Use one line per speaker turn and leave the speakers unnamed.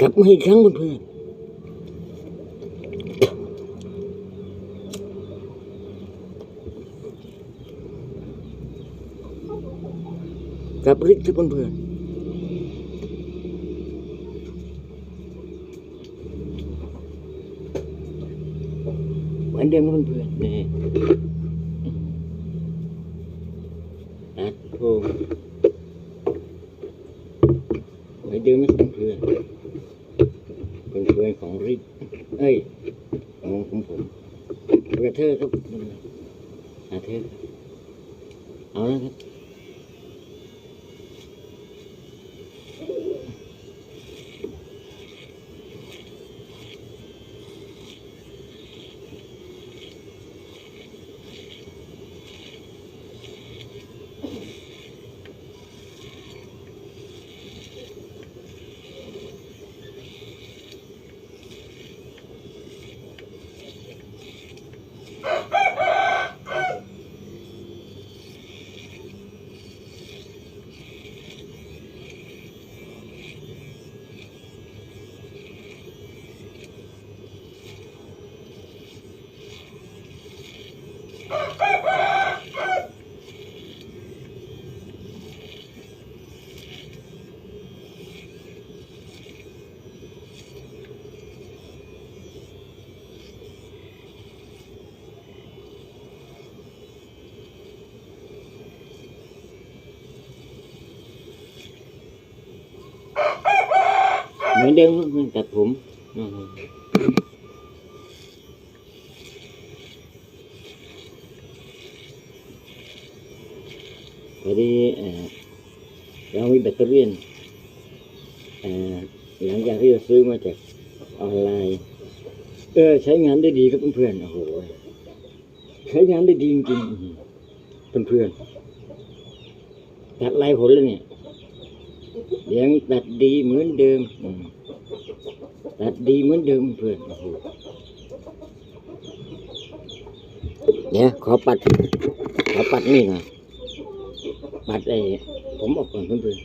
กลับมาอีกครั้งเพื่อนๆกลับฤทธิ์ครับเพื่อนๆเหมือนเดิมเพื่อนๆนี่ตัดโพงเหมือนเดิมไหมครับเพื่อนๆ เป็นเพื่อนของริบเอ้ยของของผมกระเทอครับกระเทอเอาแล้วครับ เหมือนเดิมเพื่อนตัดผมอืมพอดีเอ่อเรามีแบตเตอรี่นี่อหลังจากที่เราซื้อมาจากออนไลน์ เออ ใช้งานได้ดีครับเพื่อนๆโอ้โหใช้งานได้ดีจริงๆเพื่อนๆตัดลายผลแล้วเนี่ย ยังตัดดีเหมือนเดิมตัดดีเหมือนเดิมเพื่อนเนี่ยขอปัด ขอปัดนี่หนะปัดไอ้ผมออกก่อนเพื่อน